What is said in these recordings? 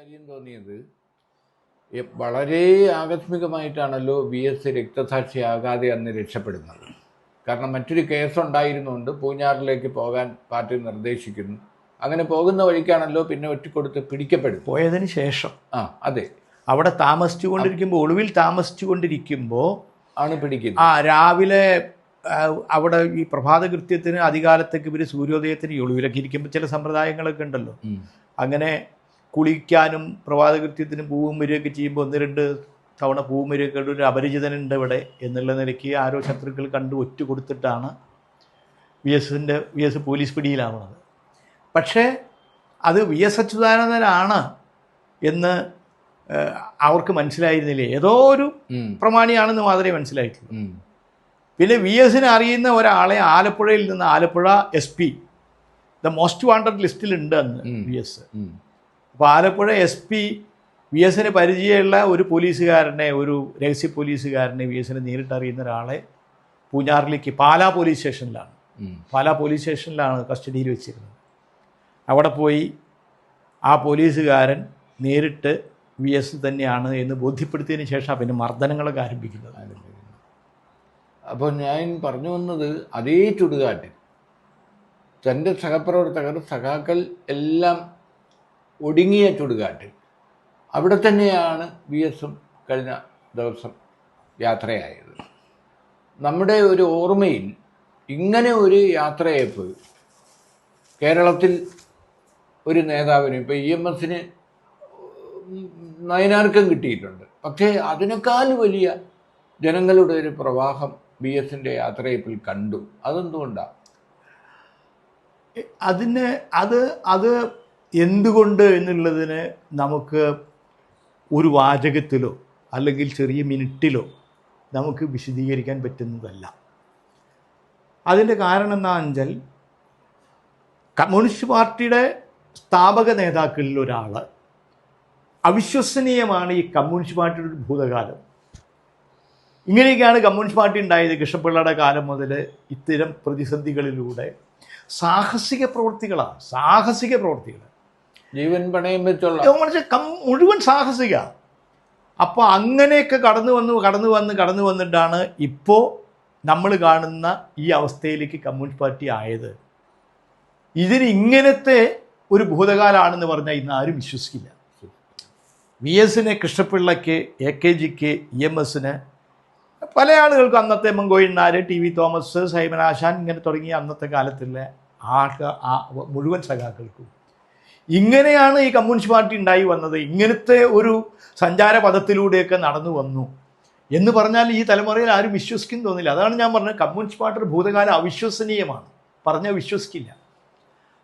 കാര്യം തോന്നിയത് വളരെ ആകസ്മികമായിട്ടാണല്ലോ ബി എസ് രക്തസാക്ഷിയാകാതെ അന്ന് രക്ഷപ്പെടുന്നത്. കാരണം മറ്റൊരു കേസ് ഉണ്ടായിരുന്നുകൊണ്ട് പൂഞ്ഞാറിലേക്ക് പോകാൻ പാർട്ടി നിർദ്ദേശിക്കുന്നു. അങ്ങനെ പോകുന്ന വഴിക്കാണല്ലോ പിന്നെ ഒറ്റക്കൊടുത്ത് പിടിക്കപ്പെടും പോയതിന് ശേഷം. ആ അതെ. അവിടെ താമസിച്ചുകൊണ്ടിരിക്കുമ്പോൾ ഒളിവിൽ താമസിച്ചുകൊണ്ടിരിക്കുമ്പോൾ ആണ് പിടിക്കുന്നത്. ആ രാവിലെ അവിടെ ഈ പ്രഭാത കൃത്യത്തിന് അധികാലത്തേക്ക് ഇവർ സൂര്യോദയത്തിന് ഒളിവിലൊക്കെ ഇരിക്കുമ്പോൾ ചില സമ്പ്രദായങ്ങളൊക്കെ ഉണ്ടല്ലോ. അങ്ങനെ കുളിക്കാനും പ്രഭാത കൃത്യത്തിന് പൂവും വരികയൊക്കെ ചെയ്യുമ്പോൾ ഒന്ന് രണ്ട് തവണ പൂവും വരികയൊക്കെ ഒരു അപരിചിതനുണ്ട് ഇവിടെ എന്നുള്ള നിലയ്ക്ക് ആരോ ശത്രുക്കൾ കണ്ട് ഒറ്റ കൊടുത്തിട്ടാണ് വി എസിന്റെ വി എസ് പോലീസ് പിടിയിലാവുന്നത് പക്ഷേ അത് വി എസ് അച്യുതാനന്ദനാണ് എന്ന് അവർക്ക് മനസ്സിലായിരുന്നില്ലേ? ഏതോ ഒരു പ്രമാണിയാണെന്ന് മാത്രമേ മനസ്സിലായിട്ടുള്ളൂ. പിന്നെ വി എസിനെ അറിയുന്ന ഒരാളെ ആലപ്പുഴയിൽ നിന്ന് Alappuzha S P the most wanted ലിസ്റ്റിലുണ്ട് അന്ന്. V S. അപ്പോൾ ആലപ്പുഴ എസ് പി വി എസിന് പരിചയമുള്ള ഒരു പോലീസുകാരനെ ഒരു രഹസ്യ പോലീസുകാരനെ വി എസിനെ നേരിട്ടറിയുന്ന ഒരാളെ പൂഞ്ഞാറിലേക്ക് പാലാ പോലീസ് സ്റ്റേഷനിലാണ്. പാലാ പോലീസ് സ്റ്റേഷനിലാണ് കസ്റ്റഡിയിൽ വെച്ചിരുന്നത്. അവിടെ പോയി ആ പോലീസുകാരൻ നേരിട്ട് വി എസ് തന്നെയാണ് എന്ന് ബോധ്യപ്പെടുത്തിയതിന് ശേഷം പിന്നെ മർദ്ദനങ്ങളൊക്കെ ആരംഭിക്കുന്നത്. അപ്പോൾ ഞാൻ പറഞ്ഞു വന്നത് അതേ ചുടുകാട്ടിൽ. തന്റെ സഹപ്രവർത്തകർ സഖാക്കൾ എല്ലാം ഒടുങ്ങിയ ചുടുകാട്ടിൽ അവിടെ തന്നെയാണ് വി എസും കഴിഞ്ഞ ദിവസം യാത്രയായത്. നമ്മുടെ ഒരു ഓർമ്മയിൽ ഇങ്ങനെ ഒരു യാത്രയപ്പ് കേരളത്തിൽ ഒരു നേതാവിന് ഇപ്പോൾ ഇ എം എസിന് നയനാർക്കം കിട്ടിയിട്ടുണ്ട്. പക്ഷേ അതിനേക്കാൾ വലിയ ജനങ്ങളുടെ ഒരു പ്രവാഹം ബി എസിന്റെ യാത്രയപ്പിൽ കണ്ടു. അതെന്തുകൊണ്ടാണ് അതിന് അത് അത് എന്തുകൊണ്ട് എന്നുള്ളതിന് നമുക്ക് ഒരു വാചകത്തിലോ അല്ലെങ്കിൽ ചെറിയ മിനിറ്റിലോ നമുക്ക് വിശദീകരിക്കാൻ പറ്റുന്നതല്ല. അതിന്റെ കാരണം എന്താണെന്ന് കമ്മ്യൂണിസ്റ്റ് പാർട്ടിയുടെ സ്ഥാപക നേതാക്കളിൽ ഒരാൾ അവിശ്വസനീയമാണ് ഈ കമ്മ്യൂണിസ്റ്റ് പാർട്ടിയുടെ ഒരു ഭൂതകാലം. ഇങ്ങനെയൊക്കെയാണ് കമ്മ്യൂണിസ്റ്റ് പാർട്ടി ഉണ്ടായത് കൃഷ്ണപിള്ളയുടെ കാലം മുതൽ ഇത്തരം പ്രതിസന്ധികളിലൂടെ. സാഹസിക പ്രവൃത്തികളാണ് സാഹസിക പ്രവൃത്തികൾ. ജീവൻ പണയം വെച്ചുള്ള മനുഷ്യ മുഴുവൻ സാഹസിക. അപ്പോൾ അങ്ങനെയൊക്കെ കടന്നു വന്ന് കടന്നു വന്ന് കടന്നു വന്നിട്ടാണ് ഇപ്പോൾ നമ്മൾ കാണുന്ന ഈ അവസ്ഥയിലേക്ക് കമ്മ്യൂണിസ്റ്റ് പാർട്ടി ആയത്. ഇതിന് ഇങ്ങനത്തെ ഒരു ഭൂതകാലമാണെന്ന് പറഞ്ഞാൽ ഇന്ന് ആരും വിശ്വസിക്കില്ല. വി എസിന് കൃഷ്ണപിള്ളയ്ക്ക് എ കെ ജിക്ക് ഇ എം എസിന് പല ആളുകൾക്കും അന്നത്തെ മങ്കോയിന്നാർ ടി വി തോമസ് സൈമൻ ആശാൻ ഇങ്ങനെ തുടങ്ങിയ അന്നത്തെ കാലത്തുള്ള ആൾക്ക് ആ മുഴുവൻ സഖാക്കൾക്കും ഇങ്ങനെയാണ് ഈ കമ്മ്യൂണിസ്റ്റ് പാർട്ടി ഉണ്ടായി വന്നത്. ഇങ്ങനത്തെ ഒരു സഞ്ചാര പദത്തിലൂടെയൊക്കെ നടന്നു വന്നു. എന്ന് പറഞ്ഞാൽ ഈ തലമുറയിൽ ആരും വിശ്വസിക്കുന്നു തോന്നില്ല. അതാണ് ഞാൻ പറഞ്ഞത്. കമ്മ്യൂണിസ്റ്റ് പാർട്ടിയുടെ ഭൂതകാലം അവിശ്വസനീയമാണ്. പറഞ്ഞാൽ വിശ്വസിക്കില്ല.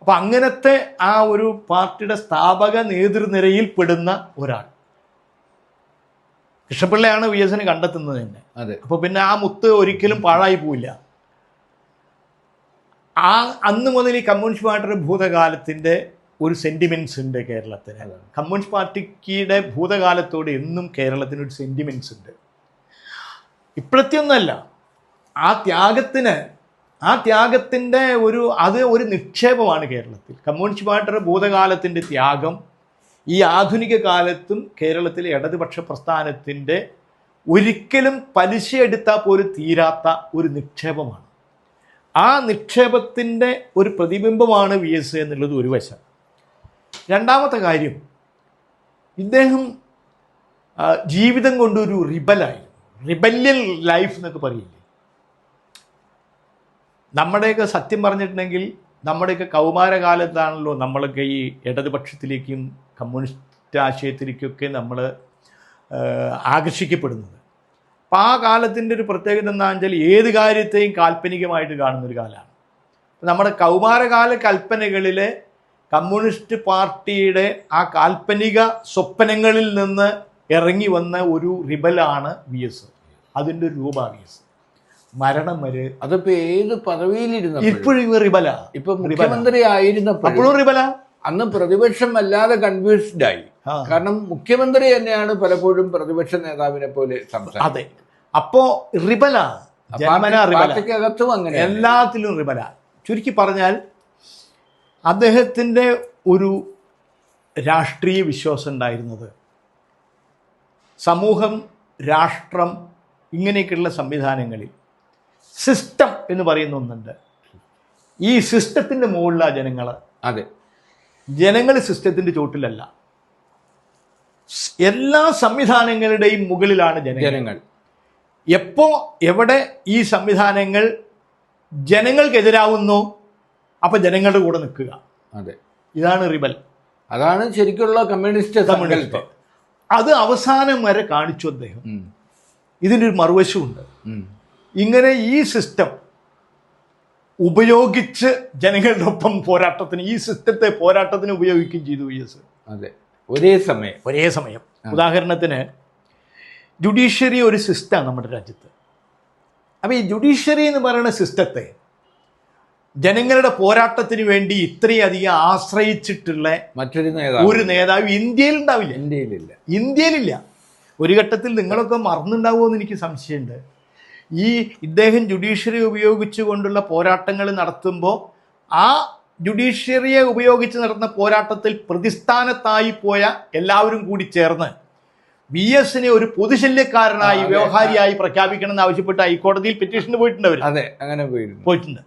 അപ്പം അങ്ങനത്തെ ആ ഒരു പാർട്ടിയുടെ സ്ഥാപക നേതൃനിരയിൽ പെടുന്ന ഒരാൾ. കൃഷ്ണപിള്ളയാണ് വി എസിന് കണ്ടെത്തുന്നത് തന്നെ. അതെ. അപ്പോൾ പിന്നെ ആ മുത്ത് ഒരിക്കലും പാഴായി പോവില്ല. ആ അന്ന് മുതൽ ഈ കമ്മ്യൂണിസ്റ്റ് പാർട്ടിയുടെ ഭൂതകാലത്തിന്റെ ഒരു സെന്റിമെന്റ്സ് ഉണ്ട് കേരളത്തിന്. കമ്മ്യൂണിസ്റ്റ് പാർട്ടിയുടെ ഭൂതകാലത്തോട് എന്നും കേരളത്തിന് ഒരു സെന്റിമെന്റ്സ് ഉണ്ട്. ഇപ്പോഴത്തെ ഒന്നല്ല ആ ത്യാഗത്തിന് ആ ത്യാഗത്തിന്റെ ഒരു അത് ഒരു നിക്ഷേപമാണ് കേരളത്തിൽ. കമ്മ്യൂണിസ്റ്റ് പാർട്ടിയുടെ ഭൂതകാലത്തിന്റെ ത്യാഗം ഈ ആധുനിക കാലത്തും കേരളത്തിലെ ഇടതുപക്ഷ പ്രസ്ഥാനത്തിന്റെ ഒരിക്കലും പലിശ എടുത്താൽ പോലും തീരാത്ത ഒരു നിക്ഷേപമാണ്. ആ നിക്ഷേപത്തിന്റെ ഒരു പ്രതിബിംബമാണ് വി എസ് എന്നുള്ളത് ഒരു വശം. രണ്ടാമത്തെ കാര്യം ഇദ്ദേഹം ജീവിതം കൊണ്ടൊരു റിബലായി. റിബല്യൽ ലൈഫ് എന്നൊക്കെ പറയില്ലേ? നമ്മുടെയൊക്കെ സത്യം പറഞ്ഞിട്ടുണ്ടെങ്കിൽ നമ്മുടെയൊക്കെ കൗമാരകാലത്താണല്ലോ നമ്മളൊക്കെ ഈ ഇടതുപക്ഷത്തിലേക്കും കമ്മ്യൂണിസ്റ്റ് ആശയത്തിലേക്കൊക്കെ നമ്മൾ ആകർഷിക്കപ്പെടുന്നത്. അപ്പം ആ കാലത്തിന്റെ ഒരു പ്രത്യേകത എന്താണെന്ന് വെച്ചാൽ ഏത് കാര്യത്തെയും കാൽപ്പനികമായിട്ട് കാണുന്നൊരു കാലമാണ്. നമ്മുടെ കൗമാരകാല കൽപ്പനകളിലെ കമ്മ്യൂണിസ്റ്റ് പാർട്ടിയുടെ ആ കാൽപ്പനിക സ്വപ്നങ്ങളിൽ നിന്ന് ഇറങ്ങി വന്ന ഒരു റിബലാണ് വി എസ്. അതിന്റെ ഒരു രൂപ വി എസ്. മരണം വരെ അതിപ്പോ ഏത് പദവിയിലിരുന്ന ഇപ്പോഴും ഇവ റിബല. ഇപ്പൊ മുഖ്യമന്ത്രി ആയിരുന്ന അപ്പോഴും റിബല. അന്ന് പ്രതിപക്ഷം വല്ലാതെ കൺഫ്യൂസ്ഡ് ആയി. കാരണം മുഖ്യമന്ത്രി തന്നെയാണ് പലപ്പോഴും പ്രതിപക്ഷ നേതാവിനെ പോലെ അതെ. അപ്പോ റിബല. ജന്മന റിബല. പാർട്ടിക്കകത്തും അങ്ങനെ എല്ലാത്തിലും റിബല. ചുരുക്കി പറഞ്ഞാൽ അദ്ദേഹത്തിന്റെ ഒരു രാഷ്ട്രീയ വിശ്വാസം ഉണ്ടായിരുന്നത്. സമൂഹം രാഷ്ട്രം ഇങ്ങനെയൊക്കെയുള്ള സംവിധാനങ്ങളിൽ. സിസ്റ്റം എന്ന് പറയുന്ന ഒന്നുണ്ട്. ഈ സിസ്റ്റത്തിന്റെ മുകളിലാണ് ജനങ്ങൾ അതെ. ജനങ്ങൾ സിസ്റ്റത്തിന്റെ ചോട്ടിലല്ല എല്ലാ സംവിധാനങ്ങളുടെയും മുകളിലാണ് ജനങ്ങൾ. ജനങ്ങൾ. എപ്പോ എവിടെ ഈ സംവിധാനങ്ങൾ ജനങ്ങൾക്കെതിരാവുന്നു അപ്പോൾ ജനങ്ങളുടെ കൂടെ നിൽക്കുക. അതെ. ഇതാണ് റിബൽ. അതാണ് ശരിക്കുള്ള കമ്മ്യൂണിസ്റ്റ് സങ്കല്പം. അത് അവസാനം വരെ കാണിച്ചു അദ്ദേഹം. ഇതിനൊരു മറുവശമുണ്ട് ഇങ്ങനെ ഈ സിസ്റ്റം ഉപയോഗിച്ച് ജനങ്ങളുടെ ഒപ്പം പോരാട്ടത്തിന് ഈ സിസ്റ്റത്തെ പോരാട്ടത്തിന് ഉപയോഗിക്കുകയും ചെയ്തു വി എസ്. അതെ. ഒരേ സമയം. ഒരേ സമയം. ഉദാഹരണത്തിന് ജുഡീഷ്യറി ഒരു സിസ്റ്റമാണ് നമ്മുടെ രാജ്യത്ത്. അപ്പോൾ ഈ ജുഡീഷ്യറി എന്ന് പറയുന്ന സിസ്റ്റത്തെ ജനങ്ങളുടെ പോരാട്ടത്തിന് വേണ്ടി ഇത്രയധികം ആശ്രയിച്ചിട്ടുള്ള മറ്റൊരു നേതാവ് ഒരു നേതാവ് ഇന്ത്യയിൽ ഉണ്ടാവില്ല. ഇന്ത്യയിലില്ല. ഇന്ത്യയിലില്ല. ഒരു ഘട്ടത്തിൽ നിങ്ങളൊക്കെ മറന്നുണ്ടാവുമോ എന്ന് എനിക്ക് സംശയമുണ്ട്. ഈ ഇദ്ദേഹം ജുഡീഷ്യറി ഉപയോഗിച്ചുകൊണ്ടുള്ള പോരാട്ടങ്ങൾ നടത്തുമ്പോൾ ആ ജുഡീഷ്യറിയെ ഉപയോഗിച്ച് നടന്ന പോരാട്ടത്തിൽ പ്രതിസ്ഥാനത്തായി പോയ എല്ലാവരും കൂടി ചേർന്ന് വി എസിനെ ഒരു പൊതുശല്യക്കാരനായി. വ്യവഹാരിയായി പ്രഖ്യാപിക്കണമെന്ന് ആവശ്യപ്പെട്ട് ഹൈക്കോടതിയിൽ പെറ്റീഷന് പോയിട്ടുണ്ട് അവർ അതെ അങ്ങനെ പോയിട്ടുണ്ട്.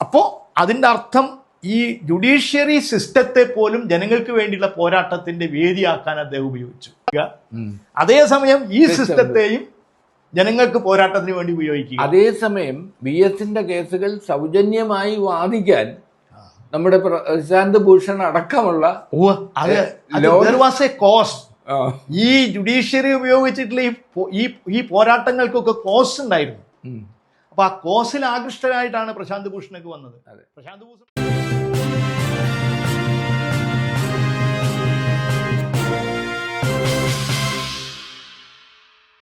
അപ്പോൾ അതിന്റെ അർത്ഥം ഈ ജുഡീഷ്യറി സിസ്റ്റത്തെ പോലും ജനങ്ങൾക്ക് വേണ്ടിയുള്ള പോരാട്ടത്തിന്റെ വേദിയാക്കാൻ അദ്ദേഹം ഉപയോഗിച്ചു. അതേസമയം ഈ സിസ്റ്റത്തെയും ജനങ്ങൾക്ക് പോരാട്ടത്തിന് വേണ്ടി ഉപയോഗിക്കുക. അതേസമയം ബി എസിന്റെ കേസുകൾ സൗജന്യമായി വാദിക്കാൻ നമ്മുടെ പ്രശാന്ത് ഭൂഷൺ അടക്കമുള്ള. ആ, ഈ ജുഡീഷ്യറി ഉപയോഗിച്ചിട്ടുള്ള ഈ ഈ ഈ പോരാട്ടങ്ങൾക്കൊക്കെ കോസ്റ്റ് ഉണ്ടായിരുന്നു. ഉം. അപ്പൊ ആ കോസിൽ ആകൃഷ്ടരായിട്ടാണ് പ്രശാന്ത് ഭൂഷണൊക്കെ വന്നത് അതെ. പ്രശാന്ത് ഭൂഷൺ